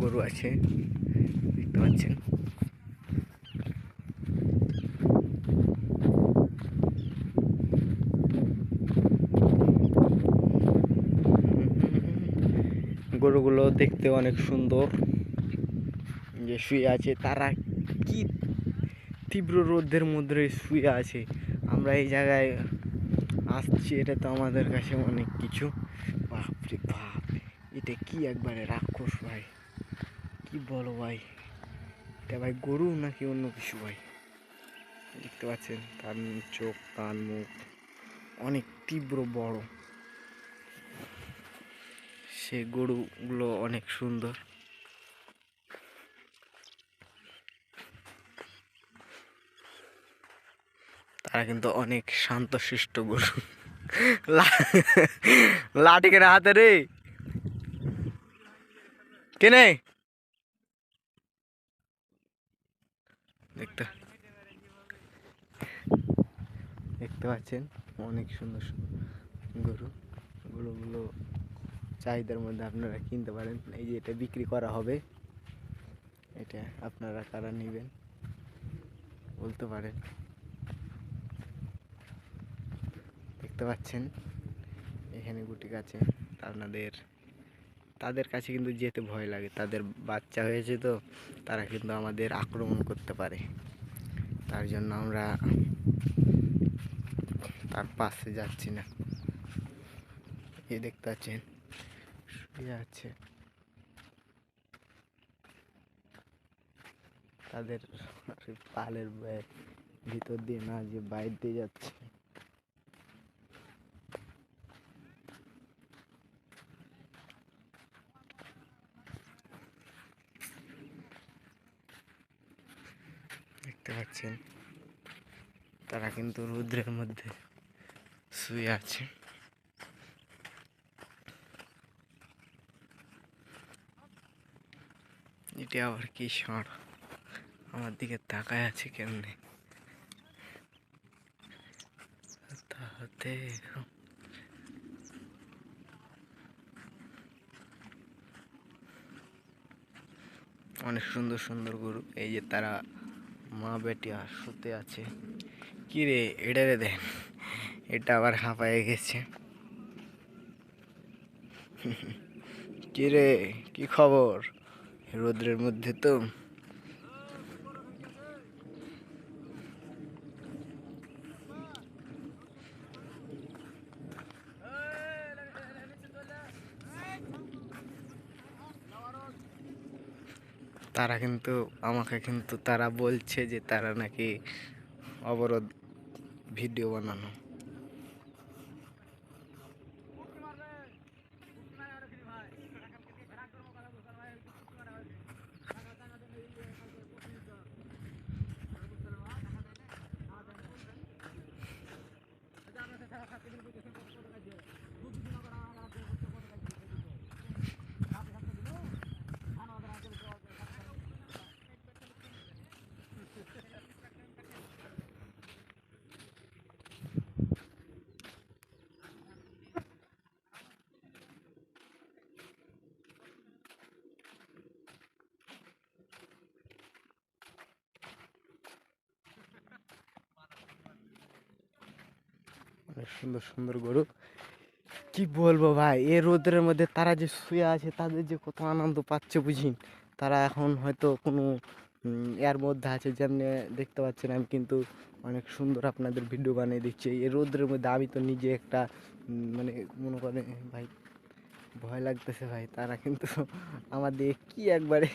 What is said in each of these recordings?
গরু আছে, দেখতে পাচ্ছেন। গরুগুলো দেখতে অনেক সুন্দর। যে শুয়ে আছে, তারা কি তীব্র রোদের মধ্যে শুয়ে আছে? আমরা এই জায়গায় আসছি, এটা তো আমাদের কাছে অনেক কিছু। বাপরে বাপ এটা কি একবারে রাক্ষস ভাই? কি বলো ভাই? এটা ভাই গরু নাকি অন্য কিছু ভাই? দেখতে পাচ্ছেন, তার চোখ, কান, মুখ অনেক তীব্র বড়। সে গরুগুলো অনেক সুন্দর। তারা কিন্তু অনেক শান্তশিষ্ট গরু। লাঠি কেনে হাতে রে। কেনে দেখতে দেখতে পাচ্ছেন? অনেক সুন্দর সুন্দর গরু। গরুগুলো চাহিদার মধ্যে আপনারা কিনতে পারেন। এই যে এটা বিক্রি করা হবে। এটা আপনারা কারা নেবেন? বলতে পারেন। দেখতে পাচ্ছেন। এখানে গুটি গাছে আপনাদের, তাদের কাছে কিন্তু যেতে ভয় লাগে। তাদের বাচ্চা হয়েছে তো, তারা কিন্তু আমাদের আক্রমণ করতে পারে। তার জন্য আমরা তার পাশে যাচ্ছি না। এ দেখতে পাচ্ছেন, শুয়ে আছে। তাদের পালের ভিতর দিয়ে না, যে বাইর দিয়ে যাচ্ছে। দেখতে পাচ্ছেন। তারা কিন্তু রৌদ্রের মধ্যে শুয়ে আছে। এটি আবার কি ষাঁড় আমার দিকে তাকায় আছে কেমনে? তাতে অনেক সুন্দর সুন্দর গরু। এই যে তারা মা বেটিয়া শুতে আছে। কি রে, এটা রে দেন এটা আবার হাঁপায়ে গেছে। কি রে, কি খবর? রোদ্রের মধ্যে তো তারা কিন্তু আমাকে কিন্তু তারা বলছে যে তারা নাকি অবরোধ ভিডিও বানানো। সুন্দর সুন্দর গরু। কি বলব ভাই এ রোদের মধ্যে তারা যে শুয়ে আছে, তাদের যে কত আনন্দ পাচ্ছে বুঝিন তারা এখন হয়তো কোনো এর মধ্যে আছে যেমনি দেখতে পাচ্ছেন আমি কিন্তু অনেক সুন্দর আপনাদের ভিডিও বানিয়ে দিচ্ছি। এই রোদের মধ্যে আমি তো নিজে একটা মানে মনে করেন, ভাই, ভয় লাগতেছে ভাই, তারা কিন্তু আমাদের কি একবারে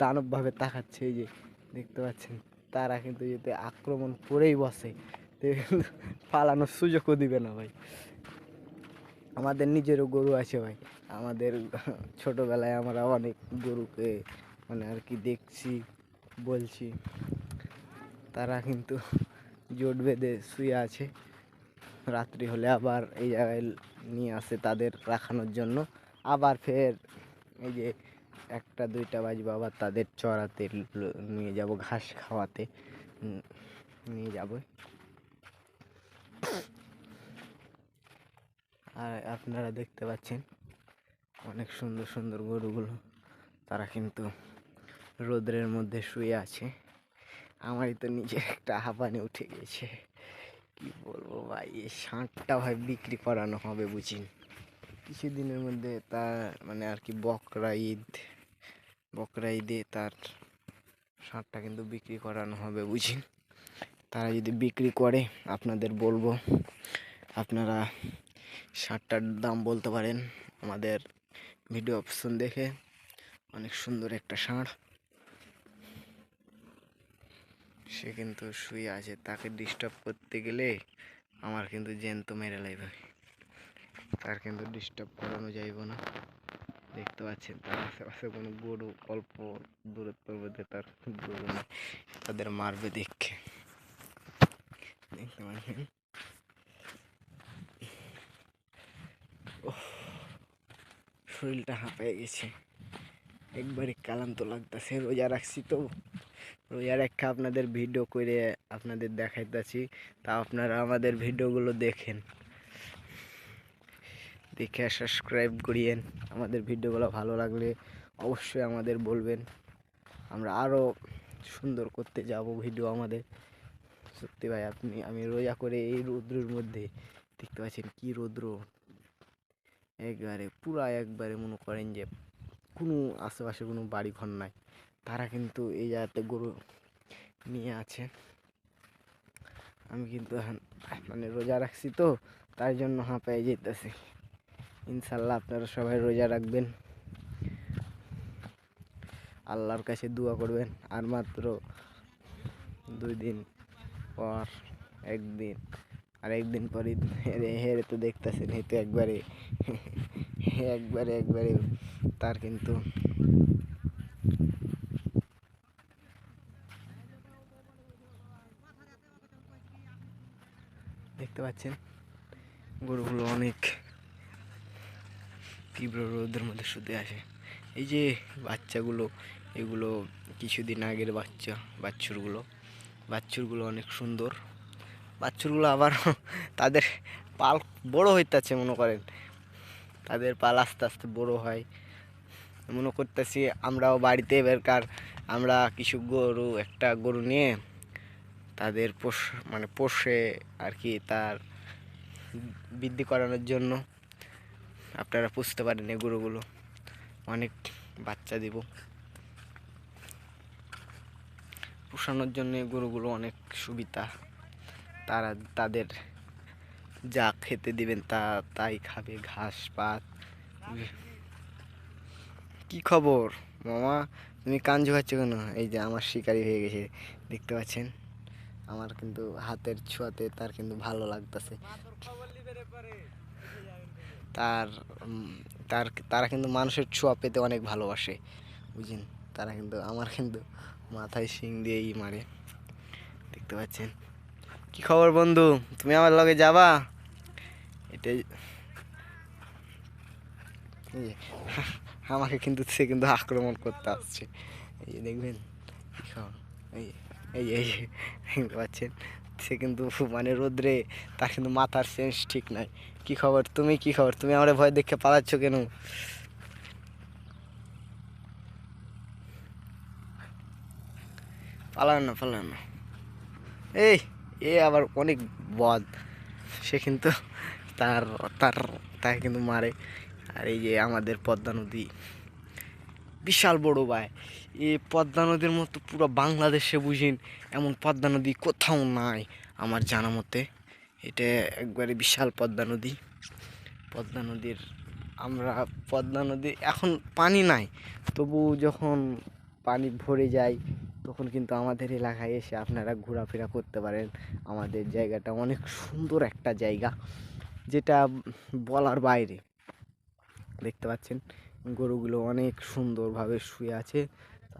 দানবভাবে তাকাচ্ছে এই যে, দেখতে পাচ্ছেন? তারা কিন্তু যেতে আক্রমণ করেই বসে। পালানোর সুযোগও দিবে না ভাই। আমাদের নিজেরও গরু আছে ভাই। আমাদের ছোটোবেলায় আমরা অনেক গরুকে মানে আর কি দেখছি, বলছি। তারা কিন্তু জোট বেঁধে শুয়ে আছে। রাত্রি হলে আবার এই জায়গায় নিয়ে আসে তাদের রাখানোর জন্য। আবার ফের এই যে একটা, দুইটা বাজবে, আবার তাদের চড়াতে নিয়ে যাব, ঘাস খাওয়াতে। নিয়ে যাব। আর আপনারা দেখতে পাচ্ছেন অনেক সুন্দর সুন্দর গরুগুলো। তারা কিন্তু রোদ্রের মধ্যে শুয়ে আছে। আমারই তো নিজের একটা হাঁপানি উঠে গেছে। কি বলব ভাই, এই ষাঁড়টা ভাই বিক্রি করানো হবে বুঝিন কিছুদিনের মধ্যে তার মানে আর কি বকরা ঈদ, বকরা ঈদে তার ষাঁড়টা কিন্তু বিক্রি করানো হবে বুঝিন তারা যদি বিক্রি করে, আপনাদের বলব, আপনারা ষাঁড়টার দাম বলতে পারেন, আমাদের ভিডিও অপশন দেখে অনেক সুন্দর একটা ষাঁড় সে কিন্তু শুয়ে আছে, তাকে ডিস্টার্ব করতে গেলে আমার কিন্তু জ্যান্ত মেরে লাগবে তার কিন্তু ডিস্টার্ব করানো যাইব না। দেখতে পাচ্ছেন, তার আশেপাশে কোনো গরু অল্প দূরত্বর মধ্যে তার গরু তাদের মারবে দেখে। দেখতে পাচ্ছেন? শরীরটা হাঁপায়ে গেছে। একবারে কালান্ত লাগতেছে, রোজা রাখছি তো। রোজা রেখে আপনাদের ভিডিও করে আপনাদের দেখাইতেছি, তা আপনারা আমাদের ভিডিওগুলো দেখেন। দেখে সাবস্ক্রাইব করিয়েন, আমাদের ভিডিওগুলো ভালো লাগলে অবশ্যই আমাদের বলবেন। আমরা আরও সুন্দর করতে যাব ভিডিও আমাদের। সত্যি ভাই, আপনি, আমি রোজা করে এই রৌদ্রের মধ্যে দেখতে পাচ্ছেন কি রৌদ্র। একবারে পুরা একবারে মনে করেন যে কোনো আশেপাশে কোনো বাড়ি ঘর নাই। তারা কিন্তু এই জায়গাতে গরু নিয়ে আছে। আমি কিন্তু মানে রোজা রাখছি তো, তাই জন্য হাঁপায়ে যেতেছি। ইনশাল্লাহ আপনারা সবাই রোজা রাখবেন। আল্লাহর কাছে দোয়া করবেন। আর মাত্র দুই দিন পর, একদিন আর একদিন পরই হেরে তো দেখতেছেন হেঁটে একবারে একবারে একবারে তার কিন্তু দেখতে পাচ্ছেন? গরুগুলো অনেক তীব্র রোদের মধ্যে শুতে আসে। এই যে বাচ্চাগুলো, এগুলো কিছুদিন আগের বাচ্চা, বাচ্চুরগুলো বাচ্চুরগুলো অনেক সুন্দর। বাচ্চুরগুলো আবার তাদের পাল বড় হইতেছে, মনে করেন। তাদের পাল আস্তে আস্তে বড় হয়। মনে করতেছি আমরাও বাড়িতে বেরকার আমরা কিছু গরু, একটা গরু নিয়ে তাদের পোষ মানে পোষে আর কি তার বৃদ্ধি করানোর জন্য। আপনারা পুষতে পারেন এই গরুগুলো। অনেক বাচ্চা দিব। পোষানোর জন্য গরুগুলো অনেক সুবিধা। তারা তাদের যা খেতে দিবেন তা, তাই খাবে, ঘাস, পাত। কি খবর? মামা, তুমি কান ঝোকাচ্ছ কেন? এই যে আমার শিকারি হয়ে গেছে, দেখতে পাচ্ছেন? আমার কিন্তু হাতের ছোঁয়াতে তার কিন্তু ভালো লাগতেছে। তার তার, তারা কিন্তু মানুষের ছোঁয়া পেতে অনেক ভালোবাসে বুঝলেন তারা কিন্তু, আমার কিন্তু মাথায় শিং দিয়েই মারে, দেখতে পাচ্ছেন? কি খবর বন্ধু? তুমি আমার লগে যাবা? এটাই। আমাকে কিন্তু সে কিন্তু আক্রমণ করতে আসছে। এই যে দেখবেন, কি খবর? এই এই এই দেখতে পাচ্ছেন? সে কিন্তু মানে রোদ্রে, তার কিন্তু মাথার সেন্স ঠিক নাই। কি খবর? তুমি কি খবর? তুমি আমার ভয় দেখে পালাচ্ছ কেন? পালানো না পালানো না। এই! এ আবার অনেক বদ। সে কিন্তু তার তার, তাকে কিন্তু মারে। আর এই যে আমাদের পদ্মা নদী, বিশাল বড় ভাই। এই পদ্মা নদীর মতো পুরো বাংলাদেশে বুঝিন, এমন পদ্মা নদী কোথাও নাই আমার জানা মতে। এটা একবারে বিশাল পদ্মা নদী। পদ্মা নদীর, আমরা পদ্মা নদী এখন পানি নাই। তবু যখন পানি ভরে যায় তখন কিন্তু আমাদের এলাকায় এসে আপনারা ঘোরাফেরা করতে পারেন। আমাদের জায়গাটা অনেক সুন্দর একটা জায়গা, যেটা বলার বাইরে। দেখতে পাচ্ছেন, গরুগুলো অনেক সুন্দরভাবে শুয়ে আছে।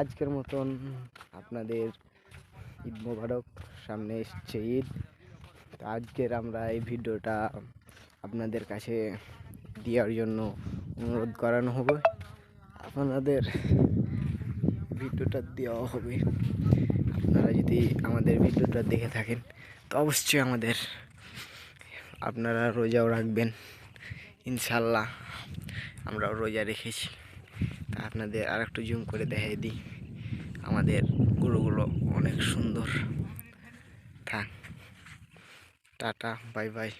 আজকের মতন আপনাদের ঈদ মোবারক, সামনে এসছে ঈদ। আজকের আমরা এই ভিডিওটা আপনাদের কাছে দেওয়ার জন্য অনুরোধ করানো হবে। আপনাদের ভিডিওটা দেওয়া হবে। আপনারা যদি আমাদের ভিডিওটা দেখে থাকেন, তো অবশ্যই আমাদের আপনারা রোজাও রাখবেন ইনশাল্লাহ আমরাও রোজা রেখেছি। তা আপনাদের আর একটু জুম করে দেখাই দিই। আমাদের গরুগুলো অনেক সুন্দর। থাক। Tata, bye bye.